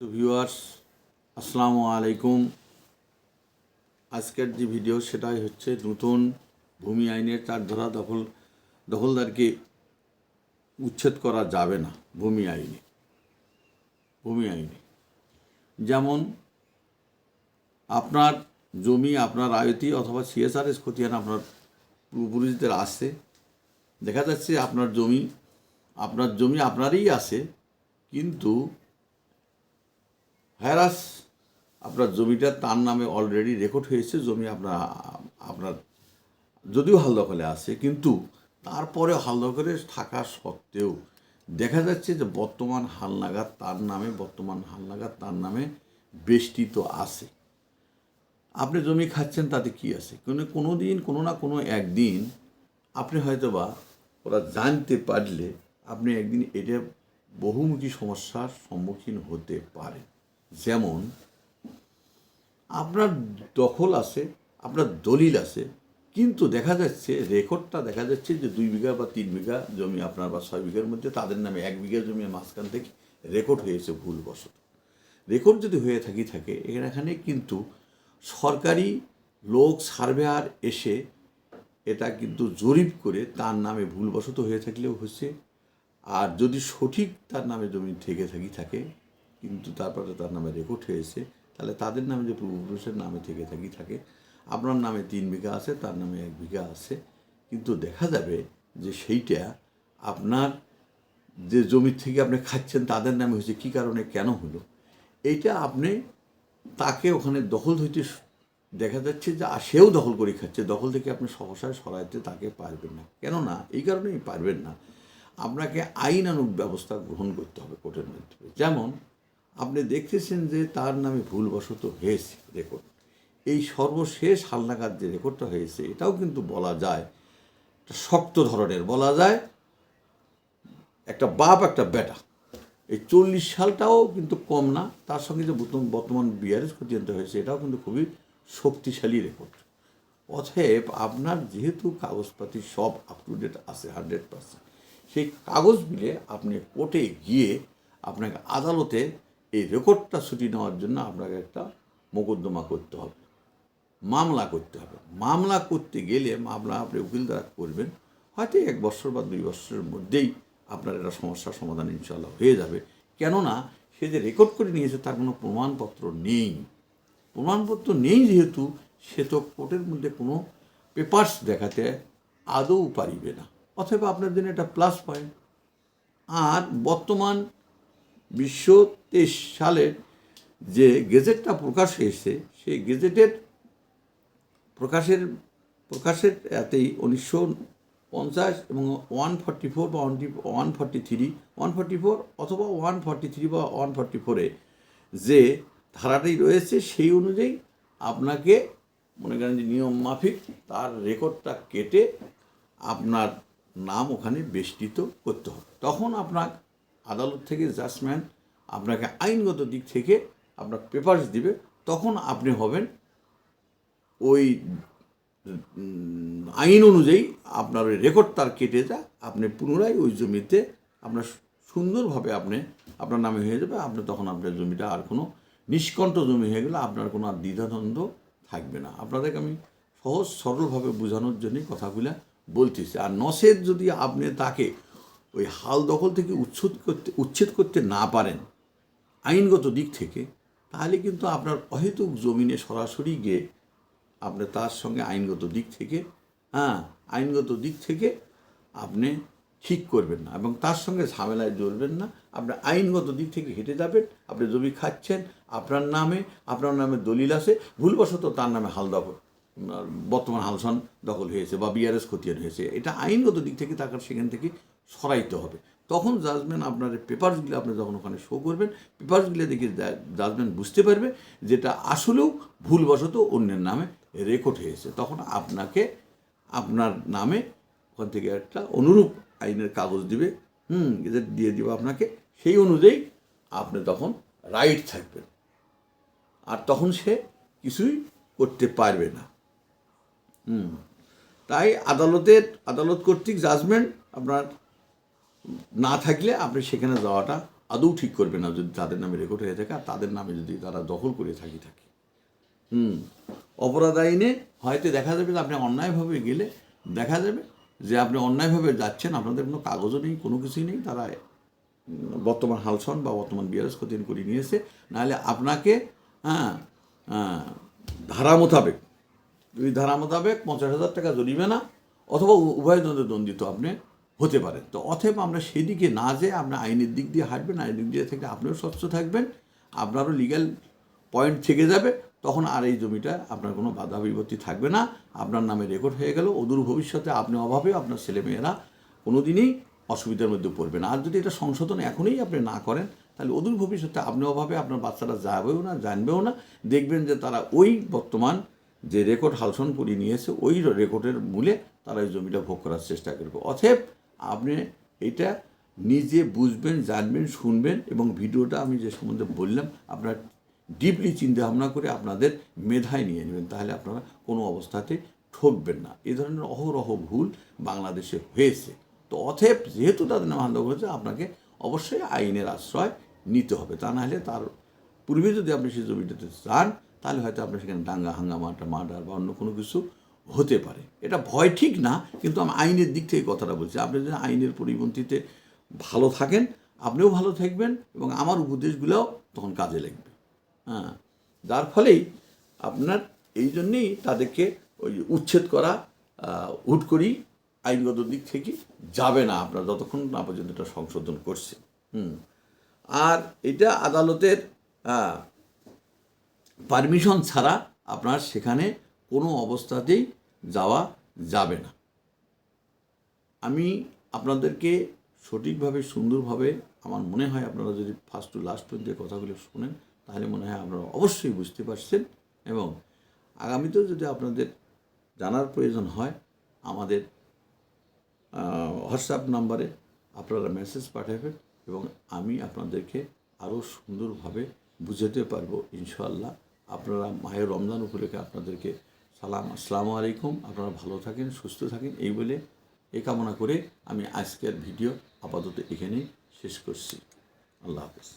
তো ভিউয়ার্স, আসসালামু আলাইকুম। আজকের যে ভিডিও, সেটাই হচ্ছে নতুন ভূমি আইনের চার ধরা দখল, দখলদারকে উচ্ছেদ করা যাবে না ভূমি আইনে। ভূমি আইনে। যেমন, আপনার জমি, আপনার আয়তি অথবা সিএসআরএস খতিয়ান আপনার পূর্বপুরুষদের আছে। দেখা যাচ্ছে আপনার জমি আপনার জমি আপনারই আছে, কিন্তু হ্যারাস আপনার জমিটা তার নামে অলরেডি রেকর্ড হয়েছে, জমি আপনার আপনার যদিও হাল দখলে আছে, কিন্তু তারপরে হাল দখলে থাকা সত্ত্বেও দেখা যাচ্ছে যে বর্তমান হালনাগাদ তার নামে, বর্তমান হালনাগাদ তার নামে বেষ্টিত আছে। আপনি জমি খাচ্ছেন, তাতে কি আছে? কোনো কোনো দিন, কোনো না কোনো একদিন আপনি হয়তো বা ওরা জানতে পারলে আপনি একদিন এটা বহুমুখী সমস্যার সম্মুখীন হতে পারেন। যেমন, আপনার দখল আছে, আপনার দলিল আছে, কিন্তু দেখা যাচ্ছে, রেকর্ডটা দেখা যাচ্ছে যে দুই বিঘা বা তিন বিঘা জমি আপনার বা ছয় বিঘার মধ্যে তাদের নামে এক বিঘা জমি মাঝখান থেকে রেকর্ড হয়েছে ভুলবশত। রেকর্ড যদি হয়ে থাকি, থাকে, এখানে কিন্তু সরকারি লোক সার্ভেয়ার এসে এটা কিন্তু জরিপ করে তার নামে ভুলবশত হয়ে থাকলেও হচ্ছে, আর যদি সঠিক তার নামে জমি থেকে থাকি, থাকে কিন্তু তারপরে তার নামে রেকর্ড হয়েছে। তাহলে তাদের নামে যে পূর্বপুরুষের নামে থেকে থাকি, থাকে। আপনার নামে তিন বিঘা আছে, তার নামে এক বিঘা আছে। কিন্তু দেখা যাবে যে সেইটা আপনার যে জমি থেকে আপনি খাচ্ছেন, তাদের নামে হয়েছে, কী কারণে, কেন হলো? এইটা আপনি তাকে ওখানে দখল হইতে দেখা যাচ্ছে যে সেও দখল করে খাচ্ছে। দখল থেকে আপনি সহসায় সরাইতে তাকে পারবেন না। কেননা, এই কারণেই পারবেন না। আপনাকে আইনানুগ ব্যবস্থা গ্রহণ করতে হবে কোর্টের মাধ্যমে। যেমন আপনি দেখতেছেন যে তার নামে ভুলবশত হয়েছে রেকর্ড। এই সর্বশেষ হালনাগাদ যে রেকর্ডটা হয়েছে, এটাও কিন্তু বলা যায় শক্ত ধরনের, বলা যায় একটা বাপ, একটা বেটা। এই চল্লিশ সালটাও কিন্তু কম না, তার সঙ্গে যে বর্তমান- বর্তমান বিআরএস পর্যন্ত হয়েছে, এটাও কিন্তু খুবই শক্তিশালী রেকর্ড। অতএব আপনার যেহেতু কাগজপাতি সব আপ টু ডেট আছে হান্ড্রেড পার্সেন্ট সেই কাগজ মিলে আপনি কোর্টে গিয়ে আপনাকে আদালতে এই রেকর্ডটা ছুটি নেওয়ার জন্য আপনাকে একটা মোকদ্দমা করতে হবে। মামলা করতে হবে। মামলা করতে গেলে মামলা আপনি উকিল দ্বারা করবেন। হয়তো এক বছর বা দুই বছরের মধ্যেই আপনার এটা সমস্যার সমাধান ইনশাল্লাহ হয়ে যাবে। কেননা সে যে রেকর্ড করে নিয়েছে তার কোনো প্রমাণপত্র নেই। প্রমাণপত্র নেই যেহেতু সে তো কোর্টের মধ্যে কোনো পেপার্স দেখাতে আদৌ পারিবে না। অথবা আপনার জন্য এটা প্লাস পয়েন্ট। আর বর্তমান বিশ্ব তেইশ সালের যে গেজেটটা প্রকাশ হয়েছে, সেই গেজেটের প্রকাশের প্রকাশের এতেই উনিশশো পঞ্চাশ এবং ওয়ান ফর্টি ফোর বা one forty three, one forty four অথবা ওয়ান ফর্টি থ্রি বা ওয়ান ফর্টি ফোরে যে ধারাটি রয়েছে সেই অনুযায়ী আপনাকে মনে করেন যে নিয়ম মাফিক তার রেকর্ডটা কেটে আপনার নাম ওখানে বেষ্টিত করতে হবে। তখন আপনার আদালত থেকে জাজমেন্ট আপনাকে আইনগত দিক থেকে আপনার পেপারস দিবে, তখন আপনি হবেন ওই আইন অনুযায়ী আপনার ওই রেকর্ড তার কেটে যা, আপনি পুনরায় ওই জমিতে আপনার সুন্দরভাবে আপনি, আপনার নামে হয়ে যাবে, আপনি তখন আপনার জমিটা আর কোনো নিষ্কণ্ঠ জমি হয়ে গেলে আপনার কোনো আর দ্বিধাদ্বন্দ্ব থাকবে না। আপনাদেরকে আমি সহজ সরলভাবে বোঝানোর জন্যই কথাগুলো বলতেছি। আর নসের যদি আপনি তাকে ওই হাল দখল থেকে উচ্ছেদ করতে উচ্ছেদ করতে না পারেন আইনগত দিক থেকে, তাহলে কিন্তু আপনার অহেতুক জমিনে সরাসরি গিয়ে আপনি তার সঙ্গে আইনগত দিক থেকে হ্যাঁ আইনগত দিক থেকে আপনি ঠিক করবেন না এবং তার সঙ্গে ঝামেলায় জড়বেন না। আপনি আইনগত দিক থেকে হেঁটে যাবেন, আপনি জমি খাচ্ছেন, আপনার নামে আপনার নামে দলিল আছে, ভুলবশত তার নামে হাল দখল, বর্তমান হালসন দখল হয়েছে বা বিআরএস খতিয়ান হয়েছে। এটা আইনগত দিক থেকে তাকে সেখান থেকে সরাইতে হবে। তখন জাজমেন্ট আপনার পেপারসগুলো আপনি যখন ওখানে শো করবেন পেপারসগুলো দেখে জাজমেন্ট বুঝতে পারবে যেটা আসলেও ভুলবশত অন্যের নামে রেকর্ড হয়েছে। তখন আপনাকে, আপনার নামে ওখান থেকে একটা অনুরূপ আইনের কাগজ দিবে, হুম, এটা দিয়ে দিব আপনাকে। সেই অনুযায়ী আপনি তখন রাইট থাকবেন। আর তখন সে কিছুই করতে পারবে না। হুম, তাই আদালতের, আদালত কর্তৃক জাজমেন্ট আপনার না থাকলে আপনি সেখানে যাওয়াটা আদৌ ঠিক করবে না যদি তাদের নামে রেকর্ড হয়ে থাকে আর তাদের নামে যদি তারা দখল করে থাকি থাকে। হুম অপরাধ আইনে হয়তো দেখা যাবে যে আপনি অন্যায়ভাবে গেলে দেখা যাবে যে আপনি অন্যায়ভাবে যাচ্ছেন আপনাদের কোনো কাগজও নেই কোনো কিছুই নেই তারা বর্তমান হালসন বা বর্তমান বিআরএস খতিন করে নিয়েছে নাহলে আপনাকে হ্যাঁ হ্যাঁ, ধারা মোতাবেক দুই ধারা মোতাবেক পঞ্চাশ হাজার টাকা জরিমানা অথবা উভয় দ্বন্দ্বে দণ্ডিত আপনি হতে পারেন তো অথবা আমরা সেদিকে না যেয়ে আমরা আইনের দিক দিয়ে হাঁটবেন, আইনের দিক দিয়ে থেকে আপনিও স্বচ্ছ থাকবেন, আপনারও লিগ্যাল পয়েন্ট থেকে যাবে, তখন আর এই জমিটা আপনার কোনো বাধা বিপত্তি থাকবে না। আপনার নামে রেকর্ড হয়ে গেল, অদূর ভবিষ্যতে আপনি অভাবে আপনার ছেলেমেয়েরা কোনো দিনই অসুবিধার মধ্যে পড়বে না। আর যদি এটা সংশোধন এখনই আপনি না করেন, তাহলে অদূর ভবিষ্যতে আপনি অভাবে আপনার বাচ্চারা যাবেও না, জানবেও না। দেখবেন যে তারা ওই বর্তমান যে রেকর্ড হালসন করে নিয়েছে ওই রেকর্ডের মূলে তারা এই জমিটা ভোগ করার চেষ্টা করবে। অতএব আপনি এটা নিজে বুঝবেন, জানবেন, শুনবেন এবং ভিডিওটা আমি যে সম্বন্ধে বললাম, আপনার ডিপলি চিন্তা ভাবনা করে আপনাদের মেধায় নিয়ে নেবেন। তাহলে আপনারা কোনো অবস্থাতে ঠকবেন না। এ ধরনের অহরহ ভুল বাংলাদেশে হয়েছে। তো অথেব যেহেতু তাদের নাম হান্দ করেছে আপনাকে অবশ্যই আইনের আশ্রয় নিতে হবে। তা নাহলে তার পূর্বে যদি আপনি সেই জমিটাতে যান, তাহলে হয়তো আপনার সেখানে দাঙ্গা, হাঙ্গামাটা, মার্ডার বা অন্য কোনো কিছু হতে পারে। এটা ভয় ঠিক না, কিন্তু আমি আইনের দিক থেকে কথাটা বলছি। আপনি যদি আইনের পরিপন্থীতে ভালো থাকেন, আপনিও ভালো থাকবেন এবং আমার উপদেশগুলোও তখন কাজে লাগবে। হ্যাঁ যার ফলেই আপনার এই জন্যেই তাদেরকে ওই উচ্ছেদ করা হুট করেই আইনগত দিক থেকে যাবে না আপনার যতক্ষণ না পর্যন্ত এটা সংশোধন করছে। হুম, আর এটা আদালতের পারমিশন ছাড়া আপনার সেখানে কোনো অবস্থাতেই যাওয়া যাবে না। আমি আপনাদেরকে সঠিকভাবে, সুন্দরভাবে, আমার মনে হয় আপনারা যদি ফার্স্ট টু লাস্ট পর্যন্ত কথাগুলো শোনেন, তাহলে মনে হয় আপনারা অবশ্যই বুঝতে পারছেন এবং আগামীতেও যদি আপনাদের জানার প্রয়োজন হয়, আমাদের হোয়াটসঅ্যাপ নাম্বারে আপনারা মেসেজ পাঠাবেন এবং আমি আপনাদেরকে আরও সুন্দরভাবে বুঝাতে পারব ইনশাল্লাহ আপনারা মায়ের রমজান উপলক্ষে আপনাদেরকে সালাম, আসসালামু আলাইকুম। আপনারা ভালো থাকেন, সুস্থ থাকেন, এই বলে এ কামনা করে আমি আজকের ভিডিও আপাতত এখানেই শেষ করছি। আল্লাহ হাফেজ।